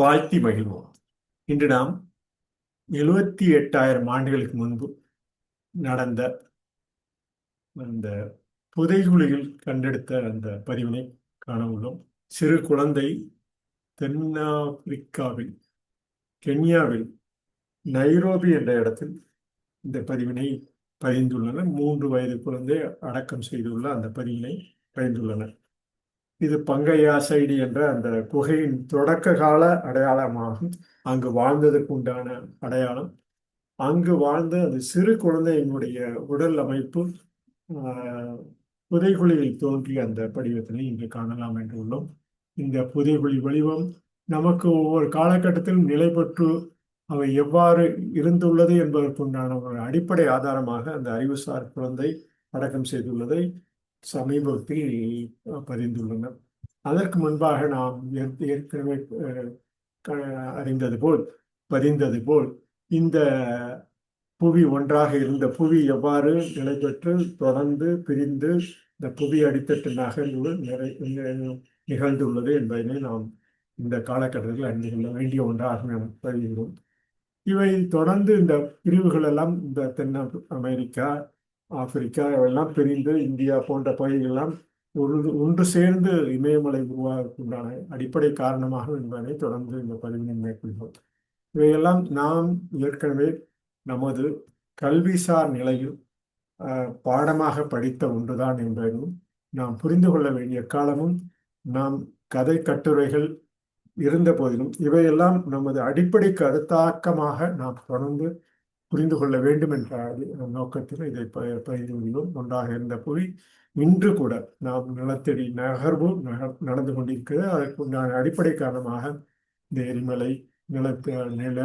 வாழ்த்தி மகிழ்வோம். இன்று நாம் எழுபத்தி எட்டாயிரம் ஆண்டுகளுக்கு முன்பு நடந்த அந்த புதைகுழியில் கண்டெடுத்த அந்த பதிவினை காண உள்ளோம் சிறு குழந்தை தென்னாப்பிரிக்காவில் கென்யாவில் நைரோபி என்ற இடத்தில் இந்த பதிவினை பதிந்துள்ளனர். மூன்று வயது குழந்தை அடக்கம் செய்துள்ள அந்த பதிவினை பதிந்துள்ளனர். இது பங்கையா சைடு என்ற அந்த குகையின் தொடக்க கால அடையாளமாகும். அங்கு வாழ்ந்ததற்கு உண்டான அடையாளம். அங்கு வாழ்ந்த அந்த சிறு குழந்தையினுடைய உடல் அமைப்பு புதைகுழியில் தோன்றிய அந்த படிவத்தினை இங்கு காணலாம் என்று உள்ளோம். இந்த புதைகுழி வடிவம் நமக்கு ஒவ்வொரு காலகட்டத்திலும் நிலை பெற்று அவை எவ்வாறு இருந்துள்ளது என்பதற்குண்டான ஒரு அடிப்படை ஆதாரமாக அந்த அறிவுசார் குழந்தை அடக்கம் செய்துள்ளதை சமீபத்தில் பதிந்துள்ளனர் அதற்கு முன்பாக நாம் ஏற்கனவே அறிந்தது போல் பதிந்தது போல் இந்த புவி ஒன்றாக இருந்த புவி எவ்வாறு நிலை பெற்று தொடர்ந்து பிரிந்து இந்த புவி அடித்தட்டு நகர்வு நிறை நிகழ்ந்துள்ளது என்பதனை நாம் இந்த காலகட்டத்தில் அறிந்து கொள்ள வேண்டிய ஒன்றாக நாம் பதிகிறோம் இவை தொடர்ந்து இந்த பிரிவுகள் எல்லாம் இந்த தென் அமெரிக்கா ஆப்பிரிக்கா எல்லாம் பிரிந்து இந்தியா போன்ற பகுதிகளெல்லாம் ஒரு ஒன்று சேர்ந்து இமயமலை உருவாக்குண்டான அடிப்படை காரணமாக என்பதை தொடர்ந்து இந்த பதிவினை மேற்கொள்கிறோம் இவையெல்லாம் நாம் ஏற்கனவே நமது கல்விசார் நிலையில் பாடமாக படித்த ஒன்றுதான் என்பதும் நாம் புரிந்து கொள்ள வேண்டிய காலமும் நாம் கதை கட்டுரைகள் இருந்த போதிலும் இவையெல்லாம் நமது அடிப்படை கருத்தாக்கமாக நாம் தொடர்ந்து புரிந்து கொள்ள வேண்டும் என்ற நோக்கத்தில் இதை பயிர் ஒன்றாக இருந்த புவி இன்று கூட நாம் நிலத்தடி நகர்வு நடந்து கொண்டிருக்கிறது. அதற்கு உண்டான அடிப்படை காரணமாக இந்த எரிமலை நிலத்து நில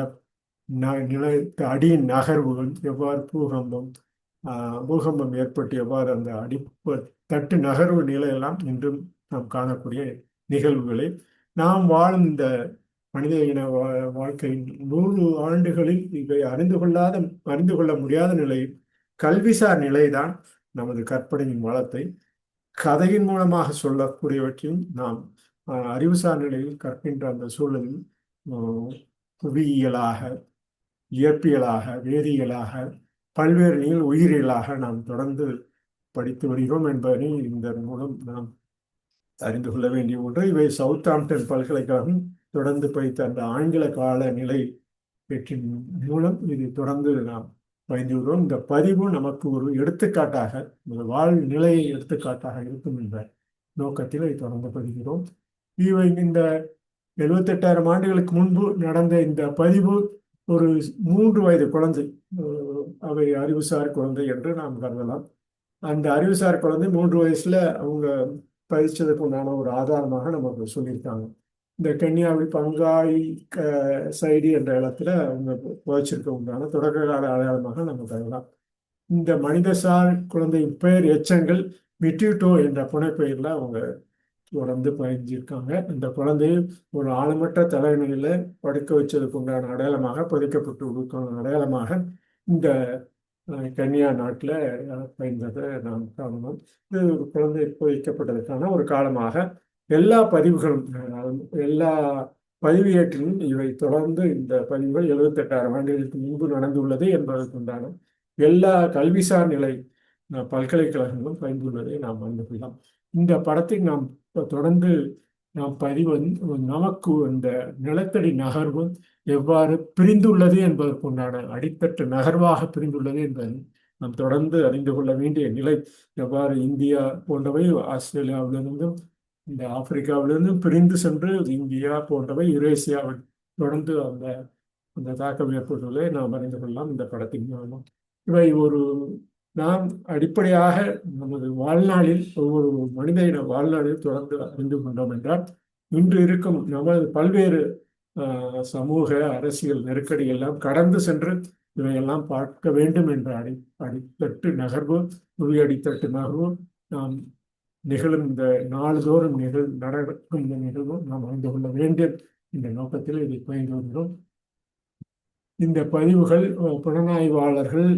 நிலத்து அடியின் நகர்வுகள் எவ்வாறு பூகம்பம் பூகம்பம் ஏற்பட்டு எவ்வாறு அந்த அடிப்பு தட்டு நகர்வு நிலையெல்லாம் இன்றும் நாம் காணக்கூடிய நிகழ்வுகளை. நாம் வாழும் இந்த மனித இன வாழ்க்கையின் நூறு ஆண்டுகளில் இவை அறிந்து கொள்ளாத அறிந்து கொள்ள முடியாத நிலை கல்விசார் நிலைதான் நமது கற்பனையின் வளத்தை. கதையின் மூலமாக சொல்லக்கூடியவற்றையும் நாம் அறிவுசார் நிலையில் கற்கின்ற அந்த சூழலில் புவியியலாக இயற்பியலாக வேதியியலாக பல்வேறு நிலையில் உயிரியலாக நாம் தொடர்ந்து படித்து வருகிறோம் என்பதனை இந்த மூலம் நாம் அறிந்து கொள்ள வேண்டிய ஒன்று. இவை சவுத் ஆம்டன் பல்கலைக்கழகம் தொடர்ந்து படித்த அந்த ஆங்கில கால நிலை வெற்றின் மூலம் இது தொடர்ந்து நாம் பயந்து வருவோம் இந்த பதிவு நமக்கு ஒரு எடுத்துக்காட்டாக ஒரு வாழ் நிலையை எடுத்துக்காட்டாக இருக்கும் என்ற நோக்கத்தில் இதை தொடர்ந்து பதிகிறோம் இவை இந்த எழுபத்தெட்டாயிரம் ஆண்டுகளுக்கு முன்பு நடந்த இந்த பதிவு ஒரு மூன்று வயது குழந்தை அவை அறிவுசார் குழந்தை என்று நாம் கருதலாம். அந்த அறிவுசார் குழந்தை மூன்று வயசுல அவங்க பயிற்சதுக்கு உண்டான ஒரு ஆதாரமாக நமக்கு சொல்லியிருக்காங்க. இந்த கென்யாவில் பங்காய் சைடி என்ற இடத்துல அவங்க புதைச்சிருக்க உண்டான தொடக்க கால அடையாளமாக நம்ம பெறலாம் இந்த மனிதசார் குழந்தையின் பெயர் எச்சங்கள் மிட்டியூட்டோ என்ற புனைப்பெயரில் அவங்க தொடர்ந்து பயஞ்சிருக்காங்க இந்த குழந்தையை ஒரு ஆழமற்ற தலைநிலையில படுக்க வச்சதுக்கு உண்டான அடையாளமாக பதிக்கப்பட்டு அடையாளமாக இந்த கன்னியா நாட்டில் பயந்ததை நாம் காணணும் இது குழந்தை வைக்கப்பட்டதற்கான ஒரு காலமாக எல்லா பதிவுகளும் எல்லா பதிவேற்றிலும் இவை தொடர்ந்து இந்த பதிவுகள் எழுபத்தெட்டாயிரம் ஆண்டுகளுக்கு முன்பு நடந்துள்ளது என்பதற்குண்டான எல்லா கல்விசார் நிலை பல்கலைக்கழகங்களும் பயந்துள்ளதை நாம் அறிந்து இந்த படத்தை நாம் தொடர்ந்து நாம் பதிவு நமக்கு இந்த நிலத்தடி நகர்வு எவ்வாறு பிரிந்துள்ளது என்பதற்குண்டான அடித்தட்டு நகர்வாக பிரிந்துள்ளது என்பதை நாம் தொடர்ந்து அறிந்து கொள்ள வேண்டிய நிலை எவ்வாறு இந்தியா போன்றவை ஆஸ்திரேலியாவிலிருந்தும் இந்த ஆப்பிரிக்காவிலிருந்து பிரிந்து சென்று இந்தியா போன்றவை யுரேசியாவை தொடர்ந்து அந்த அந்த தாக்கம் ஏற்பட்டுள்ளதை நாம் அறிந்து கொள்ளலாம் இந்த படத்தின் மூலம் இவை ஒரு நாம் அடிப்படையாக நமது வாழ்நாளில் ஒவ்வொரு மனித இன வாழ்நாளில் தொடர்ந்து அறிந்து கொண்டோம் என்றால் இன்று இருக்கும் நமது பல்வேறு சமூக அரசியல் நெருக்கடி எல்லாம் கடந்து சென்று இவையெல்லாம் பார்க்க வேண்டும் என்ற அடி அடித்தட்டு நகர்வு புவி அடித்தட்டு நகர்வு நாம் நிகழும் இந்த நாள்தோறும் நிகழ் நடக்கும் இந்த நிகழ்வும் நாம் அறிந்து கொள்ள வேண்டும். என்ற நோக்கத்தில் இதை பயின்று வருகிறோம் இந்த பதிவுகள் புலனாய்வாளர்கள்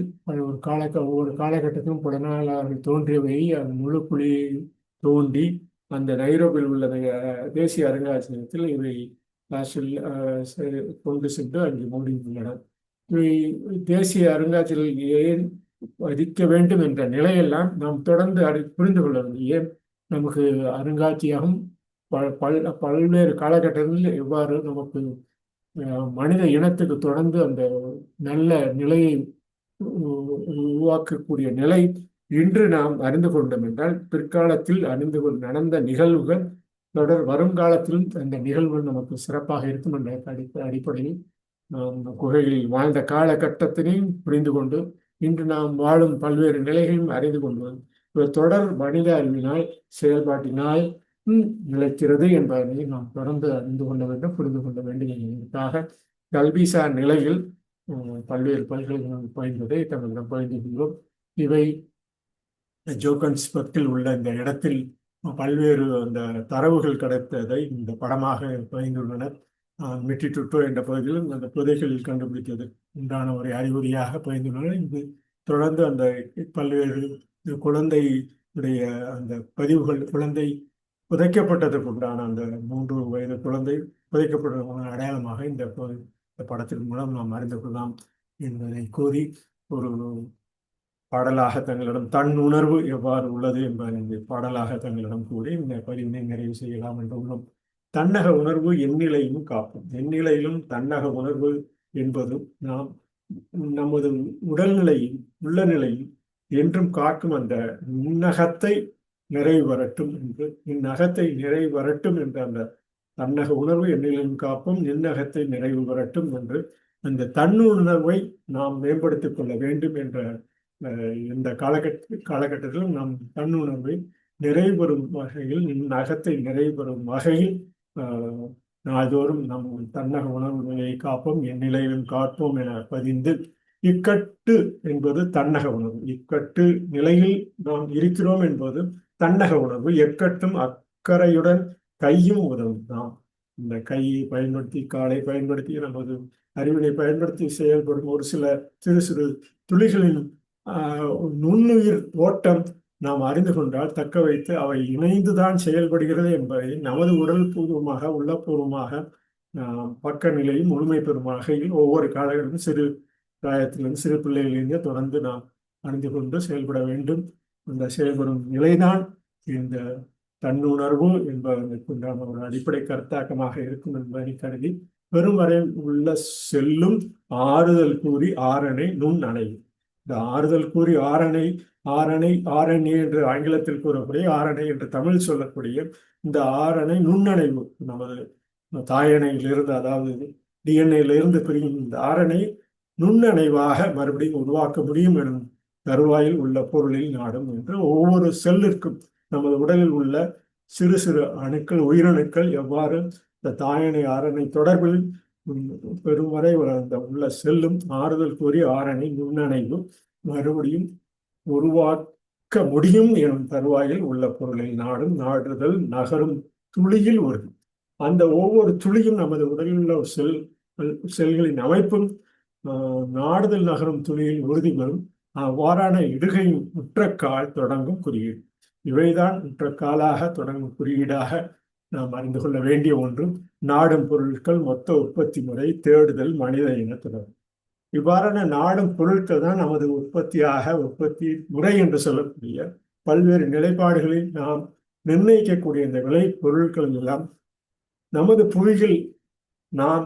ஒரு கால ஒவ்வொரு காலகட்டத்திலும் புலனாய்வாளர்கள் தோன்றியவை. அது முழு புலியை தோண்டி அந்த நைரோபில் உள்ள தேசிய அருங்காட்சியகத்தில் இவை அஹ், கொண்டு சென்று அங்கு மூடியுள்ளன. இவை தேசிய அருங்காட்சியகங்கள் ஏன் வதிக்க வேண்டும் என்ற நிலையெல்லாம் நாம் தொடர்ந்து அறி புரிந்து கொள்ள வேண்டும் ஏன் நமக்கு அருங்காட்சியகம் பல் பல் பல்வேறு காலகட்டங்களில் எவ்வாறு நமக்கு மனித இனத்துக்கு தொடர்ந்து அந்த நல்ல நிலையை உ- உருவாக்கக்கூடிய நிலை இன்று நாம் அறிந்து கொண்டோம் என்றால் பிற்காலத்தில் அறிந்து கொள் நடந்த நிகழ்வுகள் தொடர் வருங்காலத்திலும் அந்த நிகழ்வுகள் நமக்கு சிறப்பாக இருக்கும் என்ற அடி- அடிப்படையில் நாம் குகையில் வாழ்ந்த காலகட்டத்தினையும் புரிந்து கொண்டு இன்று நாம் வாழும் பல்வேறு நிலைகளையும் அறிந்து கொண்டு தொடர் மனித அறிவினால் செயல்பாட்டினால் நிலைக்கிறது என்பதனை நாம் தொடர்ந்து அறிந்து கொள்ள வேண்டும் புரிந்து கொள்ள வேண்டும். என்பதற்காக கல்விசார் நிலையில் பல்வேறு பல்வேறு பல்கலைக்கழகம் பயின்றதை தமிழிடம் கொள்வோம் இவை ஜோகன்ஸ்பர்க்கில் உள்ள இந்த இடத்தில் பல்வேறு அந்த தரவுகள் கிடைத்ததை இந்த படமாக பகிர்ந்துள்ளனர் ஆஹ் மிட்டிட்டுட்டோ என்ற பகுதியிலும் அந்த புதைகளில் கண்டுபிடித்தது உண்டான ஒரு அறிகுறியாக பகிர்ந்துள்ளனர் இது தொடர்ந்து அந்த பல்வேறு இந்த உடைய அந்த பதிவுகள் குழந்தை புதைக்கப்பட்டதற்கு உண்டான அந்த மூன்று வயது குழந்தை புதைக்கப்பட்டதற்கான அடையாளமாக இந்த படத்தின் மூலம் நாம் அறிந்து கொள்ளலாம் என்பதை கூறி ஒரு பாடலாக தங்களிடம் தன் உணர்வு எவ்வாறு உள்ளது என்பதை இந்த பாடலாக தங்களிடம் கூறி இந்த பதிவினை நிறைவு செய்யலாம் என்று உள்ளோம். தன்னக உணர்வு எண்ணிலையும் காக்கும் எந்நிலையிலும் தன்னக உணர்வு என்பதும் நாம் நமது உடல்நிலையில் உள்ள நிலையில் என்றும் காக்கும் அந்த நகத்தை நிறைவு வரட்டும் என்று இந்நகத்தை நிறைவு வரட்டும் என்ற அந்த தன்னக உணர்வு எண்ணிலும் காப்பும் நின்னகத்தை நிறைவு வரட்டும் என்று அந்த தன்னுணர்வை நாம் மேம்படுத்திக் கொள்ள வேண்டும் என்ற இந்த காலகட்ட காலகட்டத்தில் நாம் தன்னுணர்வை நிறைவு பெறும் வகையில் நகத்தை நிறைவு பெறும் வகையில் நாள்தோறும் நம் தன்னக உணர்வு நிலையை காப்போம் என் நிலையிலும் காப்போம் என பதிந்து இக்கட்டு என்பது தன்னக உணர்வு இக்கட்டு நிலையில் நாம் இருக்கிறோம் என்பது தன்னக உணர்வு எக்கட்டும் அக்கறையுடன் கையும் உதவும் நாம். இந்த கையை பயன்படுத்தி காலை பயன்படுத்தி நமது அறிவினை பயன்படுத்தி செயல்படும் ஒரு சில சிறு சிறு துளிகளின் நுண்ணுயிர் ஓட்டம் நாம் அறிந்து கொண்டால் தக்க வைத்து அவை இணைந்துதான் செயல்படுகிறது என்பதை நமது உடல் பூர்வமாக உள்ளபூர்வமாக பக்க நிலையும் முழுமை பெறும் வகையில் ஒவ்வொரு காலகட்டத்திலும் சிறு பிராயத்திலிருந்து சிறு பிள்ளைகளிலிருந்து தொடர்ந்து நாம் அணிந்து கொண்டு செயல்பட வேண்டும். அந்த செயல்படும் நிலைதான் இந்த தன்னுணர்வு என்பதற்குண்டான ஒரு அடிப்படை கருத்தாக்கமாக இருக்கும் என்பதை கருதி பெருமறை உள்ள செல்லும் ஆறுதல் கூறி ஆரணை நுண் அணை. இந்த ஆறுதல் கூறி ஆரணை ஆரணை ஆரணி என்று ஆங்கிலத்தில் கூறக்கூடிய ஆரணை என்று தமிழ் சொல்லக்கூடிய இந்த ஆரணை நுண்ணணைவு நமது தாயணையிலிருந்து அதாவது டிஎன்ஏலிருந்து பிரியும் இந்த ஆரணை நுண்ணணைவாக மறுபடியும் உருவாக்க முடியும் எனும் தருவாயில் உள்ள பொருளில் நாடும் என்று ஒவ்வொரு செல்லிற்கும் நமது உடலில் உள்ள சிறு சிறு அணுக்கள் உயிரணுக்கள் எவ்வாறு இந்த தாயணை ஆரணை தொடர்பில் உம், அந்த உள்ள செல்லும் ஆறுதல் கூறி ஆரணை நுண்ணணைவு மறுபடியும் உருவாக்க முடியும் எனும் தருவாயில் உள்ள பொருளில் நாடும் நாடுதல் நகரும் துளியில் ஒரு அந்த ஒவ்வொரு துளியும் நமது உடலில் உள்ள செல் செல்களின் அமைப்பும் நாடுதல் நகரும் துணியில் உறுதி பெறும் அவ்வாறான இடுகையின் உற்றக்கால் தொடங்கும் குறியீடு. இவைதான் உற்றக்காலாக தொடங்கும் குறியீடாக நாம் அறிந்து கொள்ள வேண்டிய ஒன்று நாடும் பொருட்கள் மொத்த உற்பத்தி முறை தேடுதல் மனித இனத்துடன் இவ்வாறான நாடும் பொருட்கள் தான் நமது உற்பத்தியாக உற்பத்தி முறை என்று சொல்லக்கூடிய பல்வேறு நிலைப்பாடுகளில் நாம் நிர்ணயிக்கக்கூடிய இந்த விலை பொருட்கள் எல்லாம் நமது புவியில் நாம்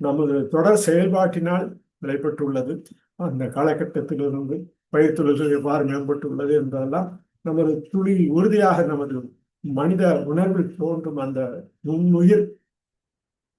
நமது தொடர் செயல்பாட்டினால் விளைபட்டுள்ளது அந்த காலகட்டத்திலிருந்து பயிர் தொழில்கள் எவ்வாறு மேம்பட்டுள்ளது என்பதெல்லாம் நமது துளியில் உறுதியாக நமது மனித உணர்வில் தோன்றும் அந்த நுண்ணுயிர்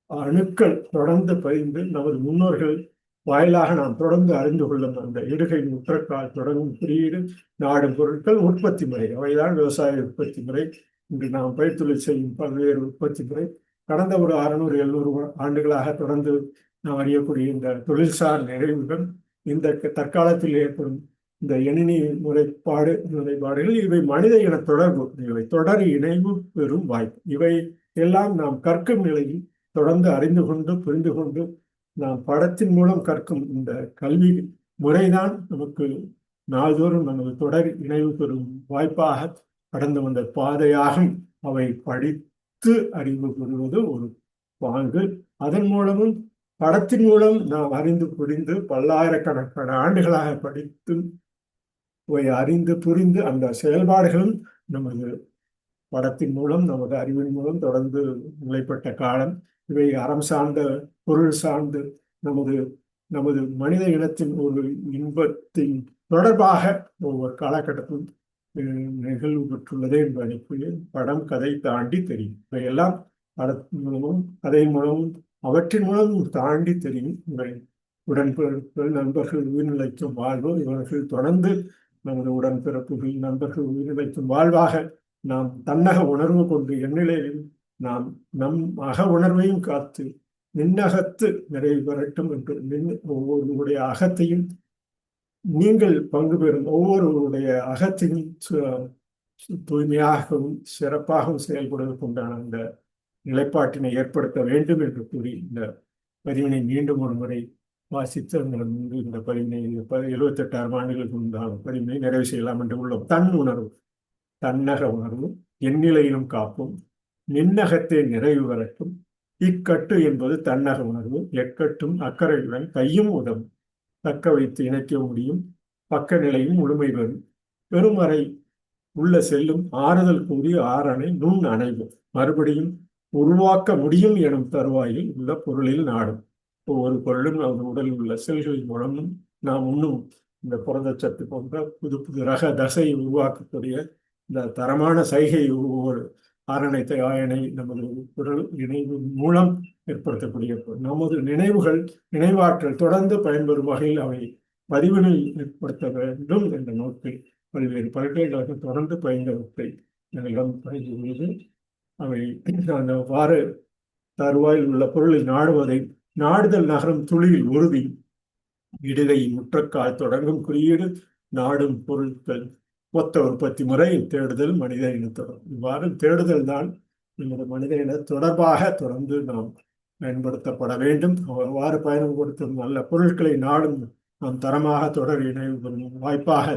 அணுக்கள் தொடர்ந்து பதிந்து நமது முன்னோர்கள் வாயிலாக நாம் தொடர்ந்து அறிந்து கொள்ளும் அந்த இடுகை முற்றக்கால் தொடங்கும் குறியீடு நாடும் பொருட்கள் உற்பத்தி முறை. அவைதான் விவசாய உற்பத்தி முறை. இன்று நாம் பயிர்த்தொழில் செய்யும் பல்வேறு உற்பத்தி முறை. கடந்த ஒரு அறுநூறு எழுநூறு ஆண்டுகளாக தொடர்ந்து நாம் அறியக்கூடிய இந்த தொழில்சார் நிறைவுகள் இந்த க- தற்காலத்தில் ஏற்படும் இந்த எணினி முறைப்பாடு முறைப்பாடுகள் இவை மனித இன தொடர்பு இவை தொடர் இணைவு பெறும் வாய்ப்பு. இவை எல்லாம் நாம் கற்கும் நிலையில் தொடர்ந்து அறிந்து கொண்டு புரிந்து கொண்டு நாம் படத்தின் மூலம் கற்கும் இந்த கல்வி முறைதான் நமக்கு நாள்தோறும் நமது தொடர் இணைவு பெறும் வாய்ப்பாக கடந்து வந்த பாதையாகும். அவை படித்து அறிவு பெறுவது ஒரு பாங்கு. அதன் மூலமும் படத்தின் மூலம் நாம் அறிந்து புரிந்து பல்லாயிரக்கணக்கான ஆண்டுகளாக படித்து போய் அறிந்து புரிந்து அந்த செயல்பாடுகளும் நமது படத்தின் மூலம் நமது அறிவின் மூலம் தொடர்ந்து நிலைப்பட்ட காலம். இவை அறம் சார்ந்த பொருள் சார்ந்து நமது நமது மனித இனத்தின் ஒரு இன்பத்தின் தொடர்பாக ஒவ்வொரு காலகட்டத்திலும் நிகழ்வு பெற்றுள்ளது என்பதை படம் கதை தாண்டி தெரியும். இவையெல்லாம் படத்தின் மூலமும் கதை மூலமும் அவற்றின் மூலம் தாண்டி தெரியும். இவை உடன்பிறப்புகள் நண்பர்கள் உயிர்நிலைக்கும் வாழ்வு. இவர்கள் தொடர்ந்து நமது உடன்பிறப்புகள் நண்பர்கள் உயிர்நிலைக்கும் வாழ்வாக நாம் தன்னக உணர்வு கொண்டு எண்ணிலையில் நாம் நம் அக உணர்வையும் காத்து நின்னகத்து நிறைவு பெறட்டும் என்று நின் ஒவ்வொருவருடைய அகத்தையும் நீங்கள் பங்கு பெறும் ஒவ்வொருவருடைய அகத்தையும் சு- தூய்மையாகவும் சிறப்பாகவும் செயல்படுவதற்குண்டான அந்த நிலைப்பாட்டினை ஏற்படுத்த வேண்டும் என்று கூறி இந்த பதிவினை மீண்டும் ஒரு முறை வாசித்து அதன் முன்பு இந்த பதிவினை எழுபத்தி எட்டாயிரம் ஆண்டுகளுக்கு முன்பான பதிவினை நிறைவு செய்யலாம் என்று உள்ளோம். தன் உணர்வு தன்னக உணர்வு எந்நிலையிலும் காப்பும் நின்னகத்தை நிறைவு வரட்டும். இக்கட்டு என்பது தன்னக உணர்வு எக்கட்டும் அக்கறையுடன் கையும் உதவும். தக்க வைத்து இணைக்க முடியும். பக்க நிலையும் முழுமை பெறும். பெருமறை உள்ள செல்லும் ஆறுதல் கூறி ஆறணை நுண் அணைவு. மறுபடியும் உருவாக்க முடியும் எனும் தருவாயில் உள்ள பொருளில் நாடும். ஒவ்வொரு பொருளும் நமது உடலில் உள்ள செல்களின் மூலமும் நாம் இன்னும் இந்த புரதச்சத்து போன்ற புது புது ரக தசையை உருவாக்கக்கூடிய இந்த தரமான சைகை ஒரு ஆரணை ஆயனை நமது குரல் நினைவு மூலம் ஏற்படுத்தக்கூடிய நமது நினைவுகள் நினைவாற்றல் தொடர்ந்து பயன்பெறும் வகையில் அவை பதிவினில் ஏற்படுத்த வேண்டும் என்ற நோக்கில் பல்வேறு பல்கலைக்கழகம் தொடர்ந்து பயின்றவற்றை எங்களிடம் பயின்றுள்ளது அவை அந்த வார தருவாயில் உள்ள பொருளை நாடுவதை நாடுதல் நகரம் துளியில் உறுதி இடுகை முற்றக்கால் தொடங்கும் குறியீடு நாடும் பொருட்கள் மொத்த உற்பத்தி முறை தேடுதல் மனித இனத்தொடர் இவ்வாறு தேடுதல் தான் நமது மனித இன தொடர்பாக தொடர்ந்து நாம் பயன்படுத்தப்பட வேண்டும். அவ்வாறு பயணம் கொடுத்தும் நல்ல பொருட்களை நாடும் நாம் தரமாக தொடர் இணைவு வாய்ப்பாக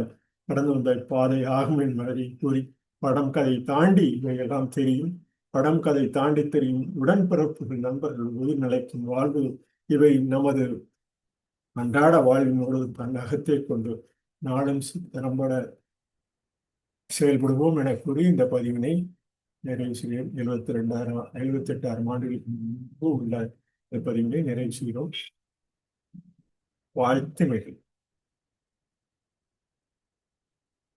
கடந்து வந்த பாதை ஆகும் என்பதை கூறி படம் கதை தாண்டி இவையெல்லாம் தெரியும். படம் கதை தாண்டி தெரியும் உடன்பிறப்புகள் நண்பர்கள் உயிர்நிலைக்கும் வாழ்வு இவை நமது அன்றாட வாழ்வினோடு தன் அகத்தை கொண்டு நாளும் திறம்பட செயல்படுவோம் என கூறி இந்த பதிவினை நிறைவு செய்கிறோம் எழுபத்தி ரெண்டாயிரம் எழுபத்தி எட்டாயிரம் ஆண்டுகளுக்கு முன்பு உள்ள இந்த பதிவினை நிறைவு செய்கிறோம். வாழ்த்து மிகு